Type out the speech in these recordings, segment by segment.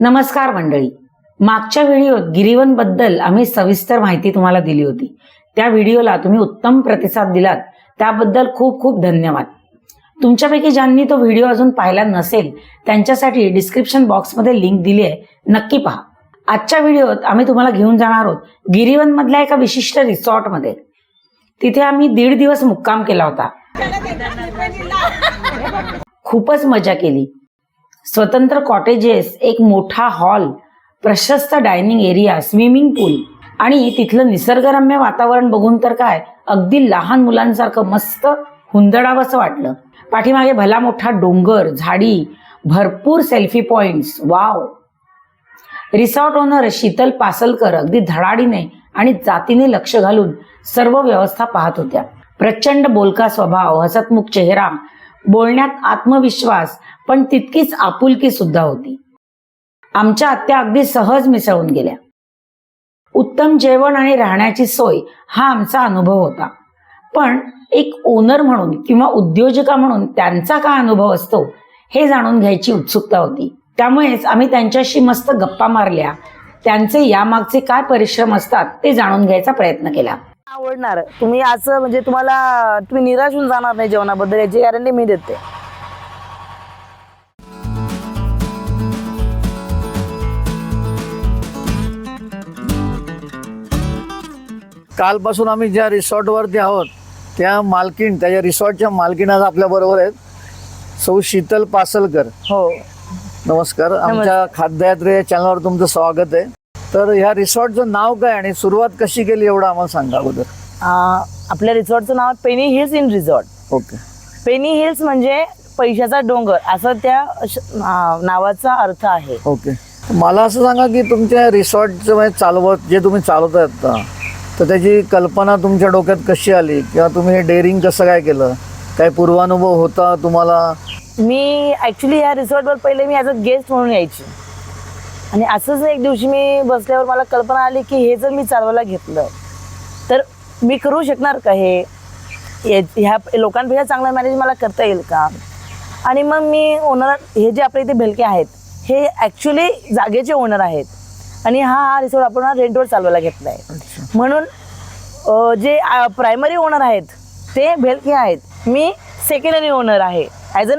नमस्कार मंडळी. मागच्या व्हिडिओत गिरीवनबद्दल आम्ही सविस्तर माहिती तुम्हाला दिली होती. त्या व्हिडिओला तुम्ही उत्तम प्रतिसाद दिलात. त्याबद्दल खूप खूप धन्यवाद. तुमच्यापैकी ज्यांनी तो व्हिडिओ अजून पाहिला नसेल त्यांच्यासाठी डिस्क्रिप्शन बॉक्समध्ये लिंक दिली आहे. नक्की पहा. आजच्या व्हिडिओत आम्ही तुम्हाला घेऊन जाणार आहोत गिरीवन मधल्या एका विशिष्ट रिसॉर्टमध्ये तिथे आम्ही दीड दिवस मुक्काम केला होता. खूपच मजा केली. स्वतंत्र कॉटेजेस एक मोठा हॉल प्रशस्त डायनिंग एरिया स्विमिंग पूल आणि तिथलं निसर्गरम्य वातावरण बघून तर काय अगदी लहान मुलांसारखं मस्त हुंदडावंसं वाटलं. पाठीमागे भला मोठा डोंगर झाडी भरपूर selfie points wow resort owner Sheetal Pasalkar अगदी धडाडीने आणि जातीने लक्ष घालून सर्व व्यवस्था पाहत होत्या. प्रचंड बोलका स्वभाव हसतमुख चेहरा बोलण्यात आत्मविश्वास पण तितकीच आपुलकी सुद्धा होती. आमच्या आत्या अगदी सहज मिसळून गेल्या. उत्तम जेवण आणि राहण्याची सोय हा आमचा अनुभव होता. पण एक ओनर म्हणून किंवा उद्योजका म्हणून त्यांचा काय अनुभव असतो हे जाणून घ्यायची उत्सुकता होती. त्यामुळेच आम्ही त्यांच्याशी मस्त गप्पा मारल्या. त्यांचे यामागचे काय परिश्रम असतात ते जाणून घ्यायचा प्रयत्न केला. आवडणार. तुम्ही असं म्हणजे तुम्हाला तुम्ही निराश होऊन जाणार नाही जेवणाबद्दल याची गॅरंटी मी देते. कालपासून आम्ही ज्या रिसॉर्टवरती आहोत त्या मालकीण त्याच्या रिसॉर्टच्या मालकीण आज आपल्या बरोबर आहेत. सौ शीतल पासलकर. हो. नमस्कार. आमच्या खाद्ययात्रे या चॅनलवर तुमचं स्वागत आहे. तर ह्या रिसॉर्टचं नाव काय आणि सुरुवात कशी केली एवढं आम्हाला सांगा अगोदर. आपल्या रिसॉर्टचं नाव Penny Hills Inn resort. Okay. Penny Hills म्हणजे पैशाचा डोंगर असं त्या नावाचा अर्थ आहे. ओके. मला असं सांगा की तुमच्या रिसॉर्टचं म्हणजे चालवत जे तुम्ही चालवत आहेत तर त्याची कल्पना तुमच्या डोक्यात कशी आली? किंवा तुम्ही हे डेअरिंग कसं काय केलं? काय पूर्वानुभव होता तुम्हाला? मी ॲक्च्युली ह्या रिसॉर्टवर पहिले मी ॲज अ गेस्ट म्हणून यायची. आणि असंच एक दिवशी मी बसल्यावर मला कल्पना आली की हे जर मी चालवायला घेतलं तर मी करू शकणार का हे? या- ह्या लोकांपेक्षा चांगलं मॅनेज मला करता येईल का? आणि मग मी ओनर हे जे आपल्या इथे भेलके आहेत हे ॲक्च्युली जागेचे ओनर आहेत. आणि हा हा रिसॉर्ट आपण रेंटवर चालवायला घेतला आहे म्हणून जे प्रायमरी ओनर आहेत ते भेलके आहेत. मी सेकंडरी ओनर आहे ॲज अन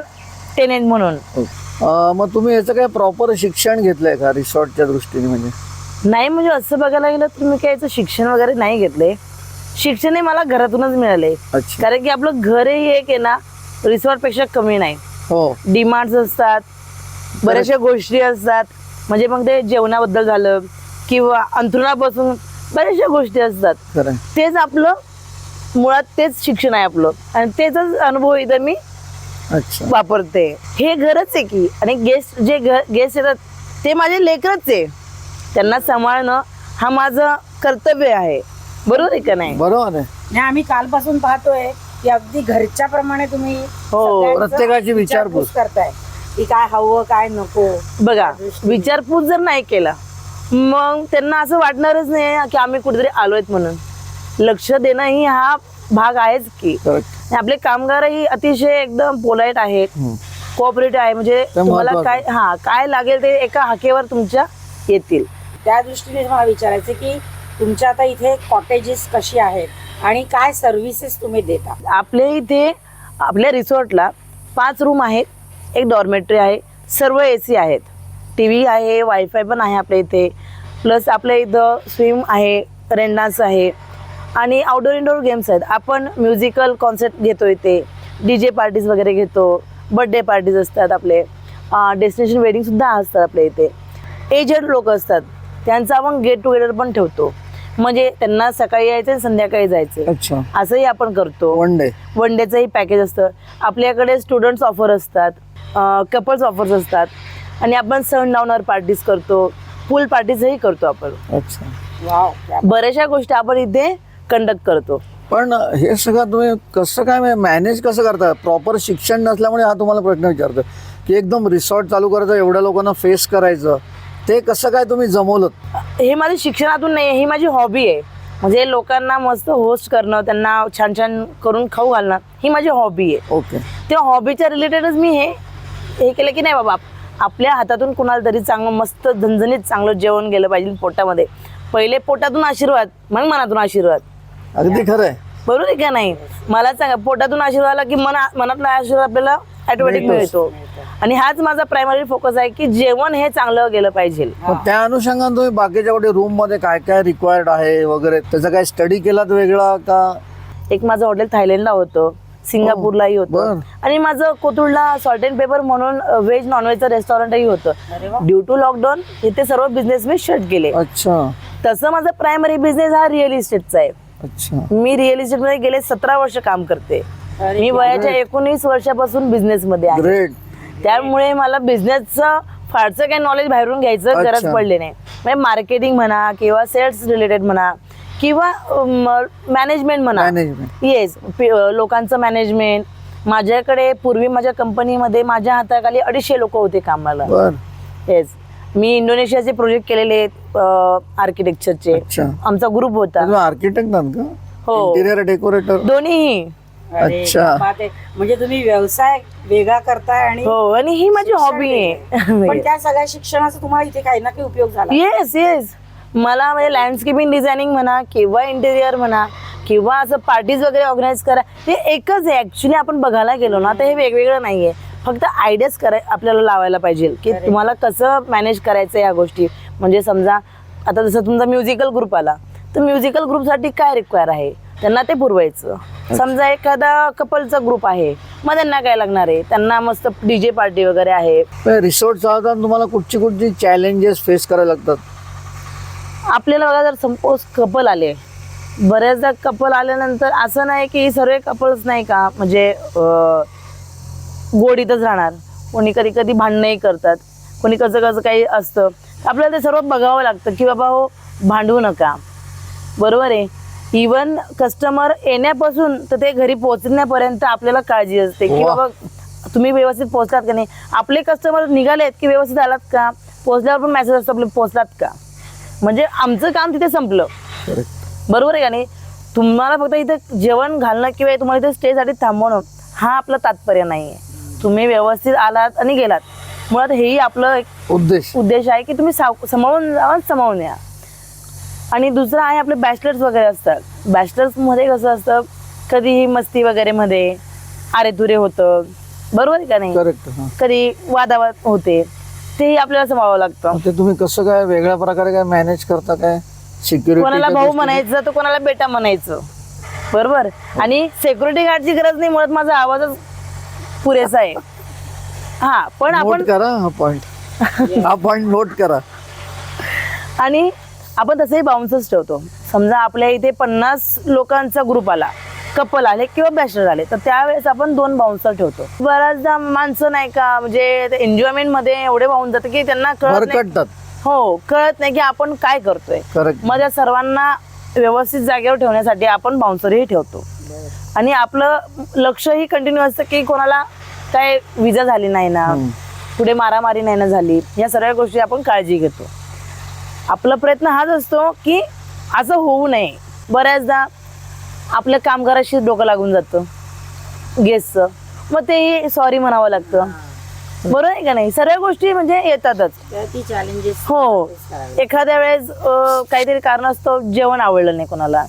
टेनेंट म्हणून. अं, मग तुम्ही याचं काय प्रॉपर शिक्षण घेतलंय का रिसॉर्टच्या दृष्टीने म्हणजे? नाही म्हणजे असं बघायला गेलं तर मी काय याचं शिक्षण वगैरे नाही घेतले. शिक्षण हे मला घरातूनच मिळाले. कारण की आपलं घरही एक आहे ना रिसॉर्टपेक्षा कमी नाही. हो. डिमांड्स असतात बऱ्याचशा गोष्टी असतात. म्हणजे मग ते जेवणाबद्दल झालं किंवा अंथरुणापासून बऱ्याचशा गोष्टी असतात. तेच आपलं मुळात तेच शिक्षण आहे आपलं. आणि तेच अनुभव इथं मी अच्छा. वापरते. हे घरच आहे की आणि गेस्ट जे गेस्ट येतात ते माझे लेकरच आहे. त्यांना सांभाळणं हा माझं कर्तव्य आहे. बरोबर आहे का नाही? बरोबर आहे. नाही आम्ही कालपासून पाहतोय की अगदी घरच्या प्रमाणे तुम्ही हो, प्रत्येकाची विचारपूस. करताय. की काय हवं काय नको. बघा विचारपूस जर नाही केला मग त्यांना असं वाटणारच नाही की आम्ही कुठेतरी आलोयत म्हणून. लक्ष देणं ही हा भाग आहेच की. आपले कामगारही अतिशय एकदम पोलाईट आहेत. कोऑपरेटिव्ह आहे. म्हणजे तुम्हाला काय हा काय लागेल ते एका हाकेवर तुमच्या येतील. त्या दृष्टीने मला विचारायचं की तुमच्या आता इथे कॉटेजेस कशी आहेत? आणि काय सर्व्हिसेस तुम्ही देता? आपल्या इथे आपल्या रिसॉर्टला पाच रूम आहेत. एक डॉर्मेटरी आहे. सर्व ए सी आहेत. टी व्ही आहे वायफाय पण आहे आपल्या इथे. प्लस आपल्या इथं स्विम आहे रेंडास आहे. आणि आउटडोर इंडोर गेम्स आहेत. आपण म्युझिकल कॉन्सर्ट घेतो इथे. डी जे पार्टीज वगैरे घेतो. बड्डे पार्टीज असतात आपले. डेस्टिनेशन वेडिंगसुद्धा असतात आपल्या इथे. एजेड लोक असतात. त्यांचा आपण गेट टुगेदर पण ठेवतो. म्हणजे त्यांना सकाळी यायचं आणि संध्याकाळी जायचं. अच्छा. असंही आपण करतो. वन डे वन डेचंही पॅकेज असतं. आपल्याकडे स्टुडंट्स ऑफर असतात. कपल्स ऑफर्स असतात. आणि आपण सण लावणार पार्टीज करतो पूल पार्टीजही करतो आपण. अच्छा. वाव बऱ्याचशा गोष्टी आपण इथे कंडक्ट करतो. पण हे सगळं तुम्ही कसं काय मॅनेज कसं करता? प्रॉपर शिक्षण नसल्यामुळे हा तुम्हाला प्रश्न विचारतो की एकदम रिसॉर्ट चालू करायचं एवढ्या लोकांना फेस करायचं ते कसं काय तुम्ही जमवलं? हे माझ्या शिक्षणातून नाही आहे ही माझी हॉबी आहे. म्हणजे लोकांना मस्त होस्ट करणं त्यांना छान छान करून खाऊ घालणं ही माझी हॉबी आहे. ओके त्या हॉबीच्या रिलेटेडच मी हे हे केलं की नाही बाबा आपल्या हातातून कुणाला तरी चांगलं मस्त झणझणीत चांगलं जेवण गेलं पाहिजे पोटामध्ये. पहिले पोटातून आशीर्वाद मग मनातून आशीर्वाद. अगदी खरं आहे बरोबर आहे का नाही? मला सांगा पोटातून आशीर्वाद आला की मना मनातला आशीर्वाद आपल्याला ऑटोमॅटिक मिळतोच. मिळतो. आणि हाच माझा प्रायमरी फोकस आहे की जेवण हे चांगलं गेलं पाहिजे. त्या अनुषंगाने तुम्ही बाकीच्या कुठे रूममध्ये काय काय रिक्वायर्ड आहे वगैरे? त्याचा काय स्टडी केलात वेगळा का? एक माझं हॉटेल थायलंडला होतं. सिंगापूरलाही बर. होतं. आणि माझं कोथरूडला सॉल्ट अँड पेपर म्हणून व्हेज नॉनव्हेजचं रेस्टॉरंटही होतं. ड्यू टू लॉकडाऊन इथे सर्व बिझनेस मी शट केले. अच्छा. तसं माझा प्रायमरी बिझनेस हा रिअल इस्टेटचा आहे. अच्छा. मी रिअल इस्टेटमध्ये गेले सतरा वर्ष काम करते. मी वयाच्या एकोणीस वर्षापासून बिझनेस मध्ये आहे. त्यामुळे मला बिझनेसचं फारसं काही नॉलेज बाहेरून घ्यायचं गरज. पडली नाही. म्हणजे मार्केटिंग म्हणा किंवा सेल्स रिलेटेड म्हणा किंवा मॅनेजमेंट म्हणा. येस लोकांचं मॅनेजमेंट माझ्याकडे पूर्वी माझ्या कंपनीमध्ये माझ्या हाताखाली अडीचशे लोक होते कामाला. येस मी इंडोनेशियाचे प्रोजेक्ट केलेले आहेत आर्किटेक्चरचे अच्छा. आमचा ग्रुप होता. आर्किटेक्ट हो. इंटिरियर डेकोरेटर दोन्हीही. अरे अच्छा. बात आहे. म्हणजे तुम्ही व्यवसाय वेगळा करताय आणि हो आणि ही माझी हॉबी पण आहे. त्या सगळ्या शिक्षणाचा तुम्हाला इथे काही ना काही उपयोग झाला. येस येस मला म्हणजे लँडस्केपिंग डिझायनिंग म्हणा किंवा इंटेरियर म्हणा किंवा असं पार्टीज वगैरे ऑर्गनाईज करा हे एकच आहे. ऍक्च्युली आपण बघायला गेलो ना तर हे वेगवेगळं नाहीये. फक्त आयडियाज कराय आपल्याला लावायला पाहिजे की तुम्हाला कसं मॅनेज करायचं या गोष्टी. म्हणजे समजा आता जसं तुमचा म्युझिकल ग्रुप आला तर म्युझिकल ग्रुपसाठी काय रिक्वायर आहे? त्यांना ते पुरवायचं. समजा एखादा कपलचा ग्रुप आहे मग त्यांना काय लागणार आहे? त्यांना मस्त डीजे पार्टी वगैरे आहे. रिसोर्ट चालवताना तुम्हाला कुठची कुठची चॅलेंजेस फेस करायला लागतात? आपल्याला बघा जर सपोज कपल आले बऱ्याचदा कपल आल्यानंतर असं नाही की सर्व कपल्स नाही का म्हणजे गोडीतच राहणार. कोणी कधी कधी भांडणंही करतात. कोणी कसं कसं काही असतं. आपल्याला ते सर्व बघावं लागतं की बाबा हो भांडू नका. बरोबर आहे. इवन कस्टमर येण्यापासून तर ते घरी पोहोचण्यापर्यंत आपल्याला काळजी असते की. बाबा तुम्ही व्यवस्थित पोहोचलात का नाही? आपले कस्टमर निघालेत की व्यवस्थित आलात का? पोहोचल्यावर पण मेसेज असतो आपले पोहोचलात का? म्हणजे आमचं काम तिथे संपलं. बरोबर आहे का नाही? तुम्हाला फक्त इथे जेवण घालणं किंवा तुम्हाला इथे स्टेसाठी थांबवणं हा आपला तात्पर्य नाही आहे तुम्ही व्यवस्थित आलात आणि गेलात. मुळात हेही आपलं एक उद्देश. उद्देश आहे की तुम्ही सांभाळून जावा सांभाळून या. आणि दुसरं आहे आपले बॅचलर्स वगैरे असतात. बॅचलर्समध्ये कसं असतं कधीही मस्ती वगैरे मध्ये आरेतुरे होतं. बरोबर आहे का नाही? कधी वादावाद होते. तेही आपल्याला सांभाळावं लागतं. ते तुम्ही कसं काय वेगळ्या प्रकारे काय मॅनेज करता काय? कोणाला भाऊ सिक्युरिटी म्हणायचं तर कोणाला बेटा म्हणायचं. बरोबर? आणि सेक्युरिटी गार्डची गरज नाही मुळात माझा आवाजच पुरेसा आहे. हा पण आपण नोट करा हा पॉइंट हा पॉइंट नोट करा. आणि आपण तसंही बाउन्सर्स ठेवतो. समजा आपल्या इथे पन्नास लोकांचा ग्रुप आला. कपल आले किंवा बॅचलर आले तर त्यावेळेस आपण दोन बाउन्सर ठेवतो. बऱ्याचदा माणसं नाही का म्हणजे एन्जॉयमेंटमध्ये एवढे वाहून जातं की त्यांना कळत नाही. हो कळत नाही की आपण काय करतोय. मग त्या सर्वांना व्यवस्थित जागेवर ठेवण्यासाठी आपण बाउन्सरही ठेवतो. आणि आपलं लक्षही कंटिन्यू असतं की कोणाला काय विजा झाली नाही ना. पुढे मारामारी नाही ना झाली या सगळ्या गोष्टी आपण काळजी घेतो. आपला प्रयत्न हाच असतो की असं होऊ नये. बऱ्याचदा आपल्या कामगाराशी डोकं लागून जातं. गेस्टचं मग तेही सॉरी म्हणावं लागतं. बरोबर आहे का नाही? सर्व गोष्टी म्हणजे येतातच. ती चॅलेंजेस हो. एखाद्या वेळेस काहीतरी कारण असतं जेवण आवडलं नाही कोणाला.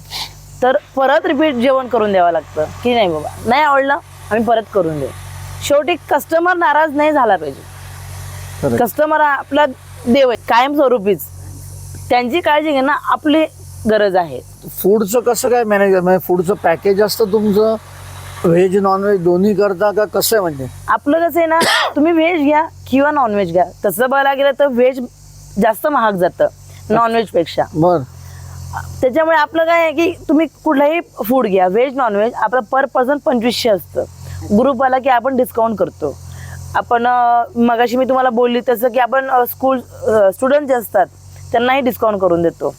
तर परत रिपीट जेवण करून द्यावं लागतं. की नाही बाबा? नाही आवडलं आम्ही परत करून देऊ. शेवटी कस्टमर नाराज नाही झाला पाहिजे. कस्टमर हा आपला देव आहे कायमस्वरूपीच. त्यांची काळजी घेणं आपली गरज आहे. फूडचं कसं काय मॅनेज म्हणजे फूडचं पॅकेज असतं तुमचं? व्हेज नॉनव्हेज दोन्ही करता का? कसं आहे म्हणजे? आपलं कसं आहे ना तुम्ही व्हेज घ्या किंवा नॉनव्हेज घ्या. तसं बघायला गेलं तर व्हेज जास्त महाग जातं नॉनव्हेजपेक्षा. बर. त्याच्यामुळे आपलं काय आहे की तुम्ही कुठलाही फूड घ्या व्हेज नॉनव्हेज आपलं पर पर्सन पंचवीसशे असतं. ग्रुप आला की आपण डिस्काउंट करतो. आपण मगाशी मी तुम्हाला बोलली तसं की आपण स्कूल स्टुडंट जे असतात त्यांनाही डिस्काउंट करून देतो.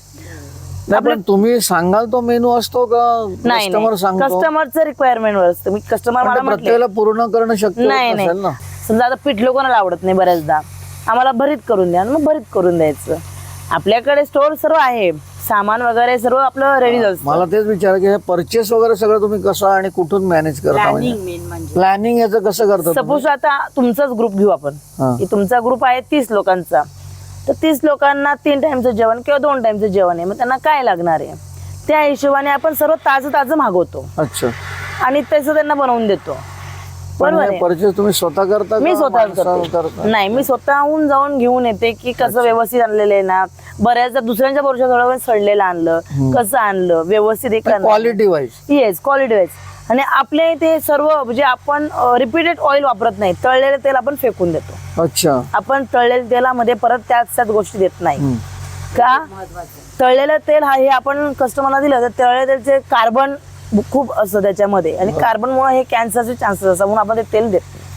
नाही पण तुम्ही सांगाल तो मेनू असतो का? नाही कस्टमर सांगतो. कस्टमरचं रिक्वायरमेंट वर असतं. मी कस्टमर पण मला ते म्हटले. प्रत्येकाला पूर्ण करणं शक्य नाही ना? समजा आता पिठलं कोणाला आवडत नाही बऱ्याचदा. आम्हाला भरीत करून द्या मग भरीत करून द्यायचं. आपल्याकडे स्टोर सर्व आहे. सामान वगैरे सर्व आपलं रेडी असतं. मला तेच विचार की हे परचेस वगैरे सगळं तुम्ही कसं आणि कुठून मॅनेज करता? म्हणजे मेन म्हणजे. प्लॅनिंग याचं कसं करता तुम्ही? सपोज आता तुमचाच ग्रुप घेऊ आपण. हा. की तुमचा ग्रुप आहे तीस लोकांचा. तर तीस लोकांना तीन टाइमचं जेवण किंवा दोन टाइमचं जेवण आहे. मग त्यांना काय लागणार आहे? त्या हिशोबाने आपण सर्व ताजं ताजं मागवतो. अच्छा. आणि तसं त्यांना बनवून देतो. बरोबर आहे. परचेस तुम्ही स्वतः करता मी का स्वतः माणसाला करते. करता? नाही मी स्वतःहून जाऊन घेऊन येते की कसं व्यवस्थित आणलेलं आहे ना. बऱ्याचदा दुसऱ्यांच्या भरोशा थोडं वेळ सडलेलं आणलं कसं आणलं व्यवस्थित हे करणार quality wise yes quality wise आणि आपल्या इथे सर्व म्हणजे आपण रिपीटेड ऑइल वापरत नाही तळलेलं तेल आपण फेकून देतो. अच्छा. आपण तळलेल्या तेलामध्ये परत त्याच त्याच गोष्टी देत नाही. का? तळलेलं तेल हा हे आपण कस्टमरला दिलं तर तळलेल्या तेलचे कार्बन खूप असतं त्याच्यामध्ये. आणि कार्बनमुळे हे कॅन्सरचे चान्सेस असतात म्हणून आपण ते तेल देत नाही.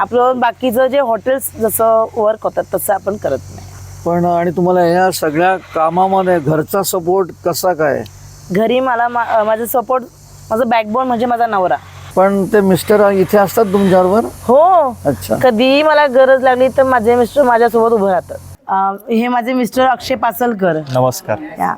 आपलं बाकीचं जे हॉटेल्स जसं वर्क होतात तसं आपण करत नाही. पण आणि तुम्हाला या सगळ्या कामामध्ये घरचा सपोर्ट कसा काय? घरी मला माझं सपोर्ट माझं बॅकबोन म्हणजे माझा नवरा. पण ते मिस्टर इथे असतात तुमच्याबरोबर? हो. अच्छा. कधीही मला गरज लागली तर माझे मिस्टर माझ्यासोबत उभं राहतात. अं, हे माझे मिस्टर अक्षय पासलकर. नमस्कार. या.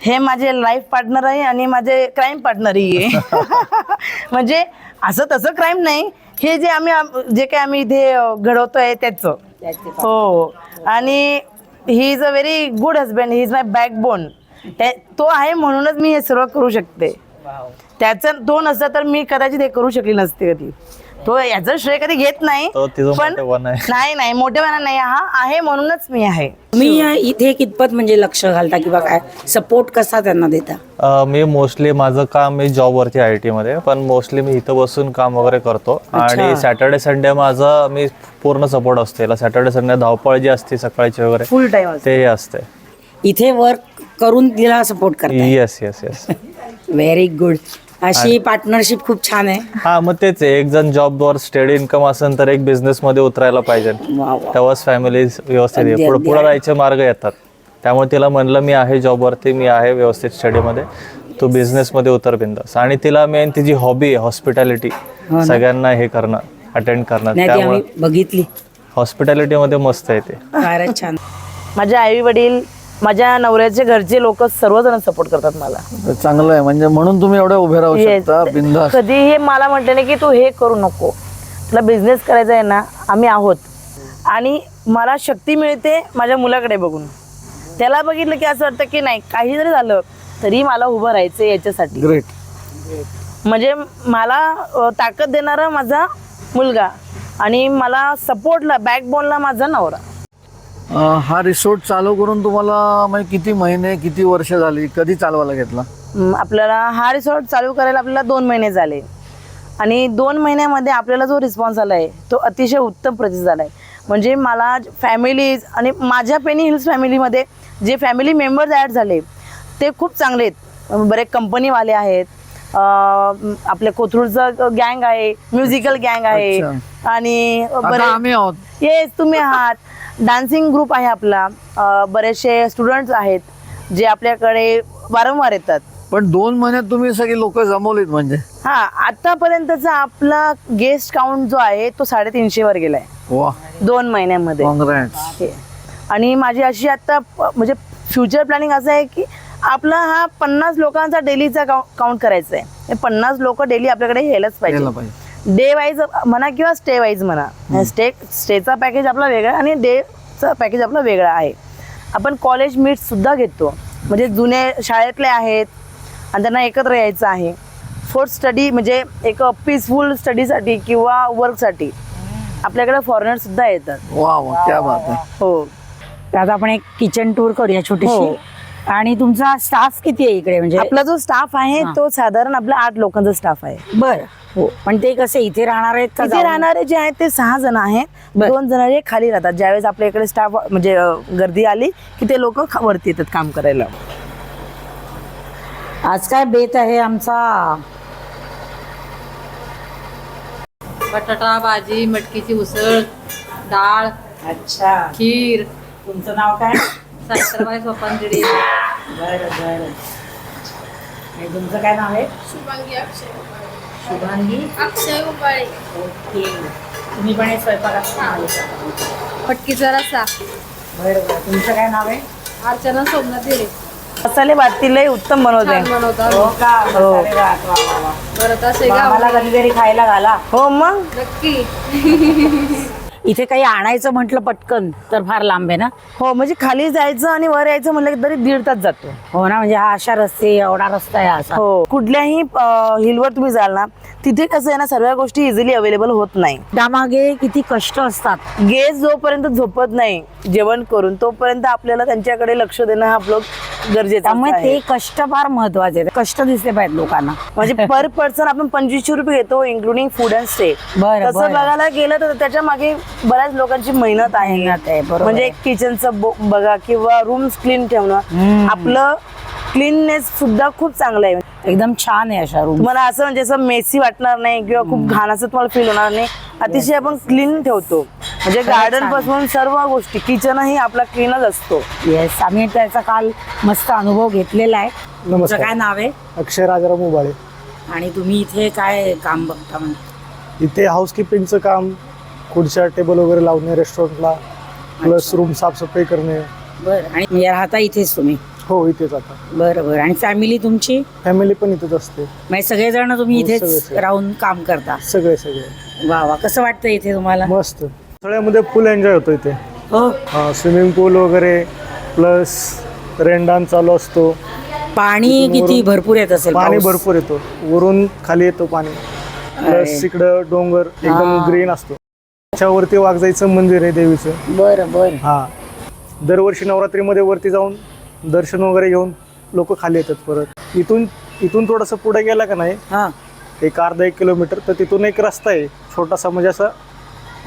हे माझे लाईफ पार्टनर आहे आणि माझे क्राईम पार्टनरही आहे. म्हणजे असं तसं क्राईम नाही. हे जे आम्ही आम- जे काही आम्ही इथे अं, घडवतोय त्याचं. हो. आणि he is a very good husband he is my backbone तो आहे म्हणूनच मी हे सर्व करू शकते. त्याचं तो नसता तर मी कदाचित हे करू शकली नसते कधी. तो याचं श्रेय कधी घेत नाही तो तिचं पण मोठेपण आहे. नाही नाही मोठेपणा नाही हा आहे म्हणूनच मी आहे. तुम्ही इथे कितपत म्हणजे लक्ष घालता किंवा काय? सपोर्ट कसा त्यांना देता? अ, मी मोस्टली माझं काम मी जॉबवरती आय टी मध्ये पण मोस्टली मी इथं बसून काम वगैरे करतो. आणि सॅटर्डे संडे माझं मी पूर्ण सपोर्ट असते. याला सॅटर्डे संडे धावपळ जी असते सकाळची वगैरे फुल टाइम ते असते. इथे वर्क करून तिला सपोर्ट करता yes yes yes very good अशी पार्टनरशिप खूप छान आहे. हा मग तेच आहे. एक जण जॉबवर स्टेडी इन्कम असेल तर एक बिझनेस मध्ये उतरायला पाहिजे. वा वा. तेव्हाच फॅमिली व्यवस्थित अगदी, पुढे अगदी पुढे. जायचे मार्ग येतात. त्यामुळे तिला म्हणलं मी आहे जॉबवरती मी आहे व्यवस्थित स्टडीमध्ये तू बिझनेसमध्ये उतर बिंदास. आणि तिला मेन तिची हॉबी आहे हॉस्पिटॅलिटी सगळ्यांना हे करणं अटेंड करणं नाही ती त्यामुळे आम्ही बघितली. हॉस्पिटॅलिटीमध्ये मस्त आहे ते. फारच छान. माझे आई वडील माझ्या नवऱ्याचे घरचे लोक सर्वजण सपोर्ट करतात मला. चांगलं आहे. म्हणजे म्हणून तुम्ही एवढे उभे राहू. शकता बिंदास कधी हे मला म्हटले नाही की तू हे करू नको. तुला बिझनेस करायचा आहे ना आम्ही आहोत. आणि मला शक्ती मिळते माझ्या मुलाकडे बघून. त्याला बघितलं की असं वाटतं की नाही काही जरी झालं तरी मला उभं राहायचं याच्यासाठी. ग्रेट म्हणजे मला ताकद देणारा माझा मुलगा आणि मला सपोर्टला बॅकबोनला माझा नवरा. हा रिसोर्ट चालू करून तुम्हाला म्हणजे किती महिने किती वर्ष झाली? कधी चालवायला घेतला? आपल्याला हा रिसॉर्ट चालू करायला आपल्याला दोन महिने झाले. आणि दोन महिन्यामध्ये आपल्याला जो रिस्पॉन्स आला आहे तो अतिशय उत्तम प्रतिसाद आहे म्हणजे मला फॅमिलीज आणि माझ्या पेनी हिल्स फॅमिलीमध्ये जे फॅमिली मेंबर्स ॲड झाले ते खूप चांगले आहेत. बरेच कंपनीवाले आहेत. आपल्या कोथरूडचं गँग आहे म्युझिकल गँग आहे. आणि बरे आम्ही आहोत. येस तुम्ही आहात. डान्सिंग ग्रुप आहे आपला. बरेचसे स्टुडंट्स आहेत जे आपल्याकडे वारंवार येतात. पण दोन महिन्यात तुम्ही सगळी लोक जमवलीत म्हणजे? हा आतापर्यंतचा आपला गेस्ट काउंट जो आहे तो साडेतीनशे वर गेलाय. दोन महिन्यामध्ये. आणि माझी अशी आता म्हणजे फ्युचर प्लॅनिंग असं आहे की आपला हा पन्नास लोकांचा डेलीचा काउंट करायचा आहे पन्नास लोक डेली आपल्याकडे यायलाच यायला पाहिजे पाहिजे. डे वाईज म्हणा किंवा स्टे वाईज म्हणा. स्टे स्टेचा पॅकेज आपला वेगळा आणि डेचा पॅकेज आपला वेगळा आहे. आपण कॉलेज मीट सुद्धा घेतो. म्हणजे जुने शाळेतले आहेत आणि त्यांना एकत्र यायचं आहे. फोर स्टडी म्हणजे एक पीसफुल स्टडीसाठी किंवा वर्कसाठी आपल्याकडे फॉरेनर सुद्धा येतात. वा वा क्या बात आहे. हो. तर आता आपण एक किचन टूर करूया हो. छोटीशी आणि तुमचा स्टाफ किती आहे इकडे? म्हणजे आपला जो स्टाफ आहे हा. तो साधारण आपला आठ लोकांचा स्टाफ आहे. बर. हो. पण ते कसे इथे राहणार आहेत का इथे जाऊन? राहणारे जे आहेत ते सहा जण आहेत. बर. दोन जण हे खाली राहतात. ज्यावेळेस आपल्या इकडे स्टाफ म्हणजे अं, गर्दी आली की ते लोक वरती येतात काम करायला. आज काय बेत आहे आमचा? बटाटा भाजी मटकीची उसळ डाळ अच्छा. खीर. तुमचं नाव काय? सावित्रीबाई सोपानगिरी बरं बरं. तुमचं काय नाव आहे? शुभांगी अक्षय शुभांगी. अक्षय उबाळे. ओके. तुम्ही पण हे स्वयंपाकात? मटकीचा रस्सा बरं बरं. तुमचं काय नाव आहे? अर्चना सोमनाथ दिरे. मसाले लय उत्तम बनवते. बनवता हो का? हो. बरं तसे का आम्हाला कधीतरी खायला घाला. हो मग? नक्की. इथे काही आणायचं म्हटलं पटकन तर फार लांब आहे ना? हो म्हणजे खाली जायचं आणि वर यायचं म्हणलं की तरी दीड तास जातो. हो ना म्हणजे हा अशा रस्ते एवढा रस्ता आहे असा. हो. कुठल्याही हिलवर तुम्ही जाल ना तिथे कसं आहे ना सर्व गोष्टी इझिली अवेलेबल होत नाही त्यामागे किती कष्ट असतात गेस जोपर्यंत झोपत नाही जेवण करून तोपर्यंत आपल्याला त्यांच्याकडे लक्ष देणं हा आपलं गरजेचं त्यामुळे ते कष्ट फार महत्त्वाचे आहेत. कष्ट दिसले पाहिजेत लोकांना म्हणजे पर पर्सन आपण पंचवीसशे रुपये घेतो इन्क्लुडिंग फूड अँड स्टे बरं, तसं बरं. बघायला गेलं तर त्याच्यामागे बऱ्याच लोकांची मेहनत आहे मेहनत आहे, बरोबर म्हणजे आहे. किचनचं बघा किंवा रूम्स क्लीन ठेवणं हम्म. आपलं क्लीननेस सुद्धा खूप चांगलं आहे. एकदम छान आहे अशा रूम तुम्हाला असं म्हणजे असं मेसी वाटणार नाही किंवा खूप घाण असं तुम्हाला फील होणार नाही. अतिशय आपण क्लीन ठेवतो. म्हणजे गार्डन. पासून सर्व गोष्टी किचनही आपला क्लीनच असतो. येस आम्ही त्याचा काल मस्त अनुभव घेतलेला आहे. तुमचं नमस्कार. काय नाव आहे? अक्षय राजाराम उबाळे. आणि तुम्ही इथे काय काम बघता म्हणजे इथे हाऊसकीपिंगचं काम खुर्च्या टेबल वगैरे लावणे रेस्टॉरंटला प्लस रूम साफसफाई करणे. बरं आणि म्हणजे राहता इथेच तुम्ही? हो इथेच आता. बरं बरं. आणि फॅमिली तुमची? फॅमिली पण इथेच असते. म्हणजे सगळेजण तुम्ही हो, सगळे, इथेच सगळे. राहून काम करता? सगळे सगळे. वा वा. कसं वाटतं इथे तुम्हाला? मस्त. सगळ्यामध्ये फुल एन्जॉय होतो इथे. हो? स्विमिंग पूल वगैरे प्लस रेन डान्स चालू असतो. पाणी किती भरपूर येत असेल पाणी पाऊस. भरपूर येतो. वरून खाली येतो पाणी. अरे. प्लस इकडं डोंगर एकदम हा. ग्रीन असतो. त्याच्यावरती वाघजाईचं मंदिर आहे देवीचं. बरं बरं. हा. दरवर्षी नवरात्रीमध्ये वरती जाऊन दर्शन वगैरे घेऊन लोक खाली येतात परत. इथून इथून थोडंसं पुढे गेला का नाही हा. एक अर्धा एक किलोमीटर तर तिथून एक रस्ता आहे छोटासा म्हणजे असा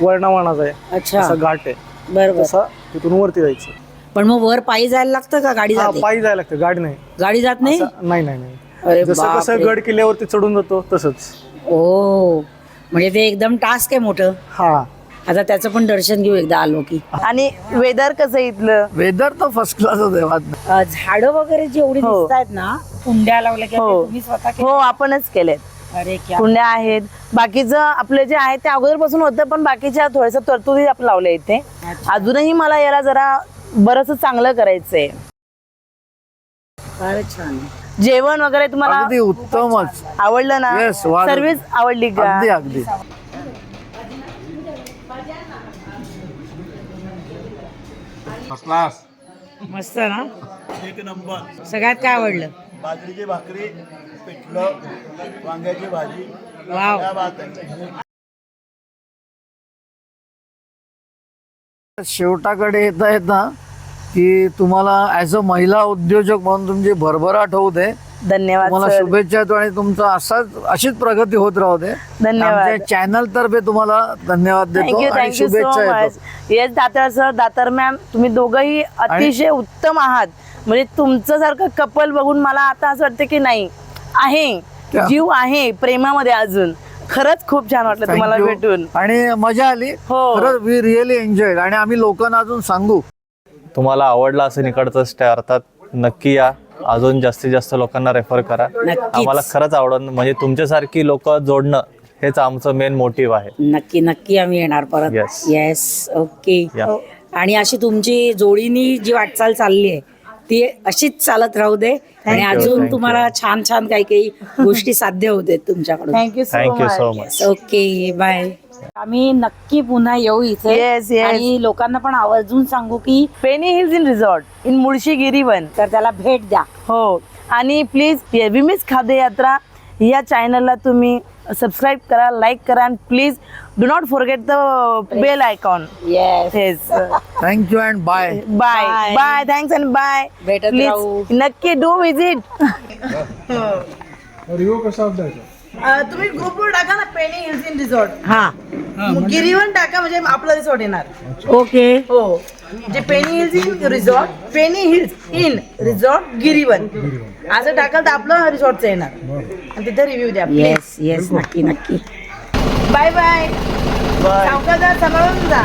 वळणावळणाचा आहे. अच्छा. असा घाट आहे. बरं बरं. तसा तिथून वरती जायचं. पण मग वर पायी जायला लागतं का गाडी हा जाते? पायी जायला लागतं गाडी नाही. गाडी जात नाही? असं- नाही नाही नाही. जसं कसं. गड किल्ल्यावरती चढून जातो तसंच. ओ म्हणजे ते एकदम टास्क आहे मोठं. हा. आता त्याचं पण दर्शन घेऊ एकदा आलो की आणि वेदर कसं इथलं वेदर तर फर्स्ट क्लासच आहे वाद नाही. अ, झाडं वगैरे जेवढी हो. दिसत आहेत ना कुंड्या लावल्या की हो. तुम्ही स्वतः हो आपणच केलेत केल्या? अरे क्या कुंड्या आहेत बाकीचं आपले जे आहे ते अगोदरपासून होतं पण बाकीच्या थोडस तरतुदी आपण लावल्या इथे अच्छा. अजूनही मला याला जरा बरंच चांगलं करायचंय फारच छान. जेवण वगैरे तुम्हाला अगदी उत्तमच आवडलं ना Yes, वा- सर्व्हिस आवडली का अगदी अगदी मस्त ना? एक नंबर. सगळ्यात काय आवडलं? बाजरीची भाकरी पिठलं वांग्याची भाजी. वाव. क्या बात आहे शेवटाकडे येता येता की तुम्हाला ऍज अ महिला उद्योजक म्हणून तुमची भरभराट होऊ दे. धन्यवाद तुम्हाला. शुभेच्छा देतो आणि तुमचं असाच अशीच प्रगती होत राहू दे. धन्यवाद. आमच्या चॅनल तर्फे तुम्हाला धन्यवाद देतो थँक्यू आणि थँक्यू सो शुभेच्छा मच देतो yes Datar sir Datar ma'am तुम्ही दोघंही अतिशय उत्तम आहात. म्हणजे तुमचं सारखं कपल बघून मला आता असं वाटतं की नाही आहे. क्या? जीव आहे प्रेमामध्ये अजून. खरंच खूप छान वाटलं तुम्हाला Thank you. भेटून. आणि मजा आली. हो. खरंच वी रिअली एन्जॉय आणि आम्ही लोकांना अजून सांगू. तुम्हाला आवडला असं इकडचं स्टे अर्थात नक्की या. अजून जास्तीत जास्त लोकांना रेफर करा. आम्हाला खरंच आवडलं म्हणजे तुमच्यासारखी लोक जोडणं हेच आमचं मेन मोटिव्ह आहे. नक्की नक्की आम्ही येणार परत. Yes. Yes okay Yeah. आणि अशी तुमची जोडीनी जी वाटचाल चालली आहे ती अशीच चालत राहू दे. आणि you, अजून thank तुम्हाला छान छान काही काही गोष्टी साध्य होते तुमच्याकडून. Thank you so thank you so much okay bye आम्ही नक्की पुन्हा येऊ इथे. Yes. आणि लोकांना पण आवर्जून सांगू की Penny Hills Inn Resort in Mulshi Girivan तर त्याला भेट द्या. हो. आणि प्लीज विमिस खाद्य यात्रा या चॅनलला तुम्ही सबस्क्राईब करा लाईक करा आणि please do not forget the bell icon yes yes thank you and bye bye Bye. Bye thanks and bye भेटत राहू. प्लीज नक्की डू विजिट रिओ कसा अभ्यास तुम्ही ग्रुपवर टाका ना पेनी हिल्स इन रिसॉर्ट हा. गिरीवन टाका म्हणजे आपलं रिसॉर्ट येणार. ओके. हो. म्हणजे Penny Hills Inn Resort Penny Hills Inn Resort Girivan असं टाकाल तर आपलं रिसॉर्टचं येणार. आणि तिथे रिव्ह्यू द्या येस येस नक्की नक्की. बाय बाय सावकाश जा सांभाळून जा.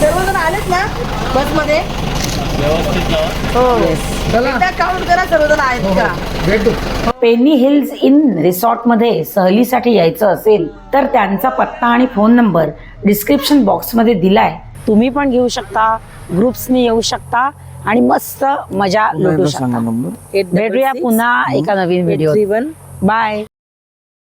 सर्वजण आलेत ना बसमध्ये? हो. पेनी हिल्स इन रिसॉर्टमध्ये सहलीसाठी यायचं असेल तर त्यांचा पत्ता आणि फोन नंबर डिस्क्रिप्शन बॉक्समध्ये दिलाय. तुम्ही पण घेऊ शकता ग्रुप्सने येऊ शकता आणि मस्त मजा लुटू शकता. भेटूया पुन्हा एका नवीन व्हिडिओ बाय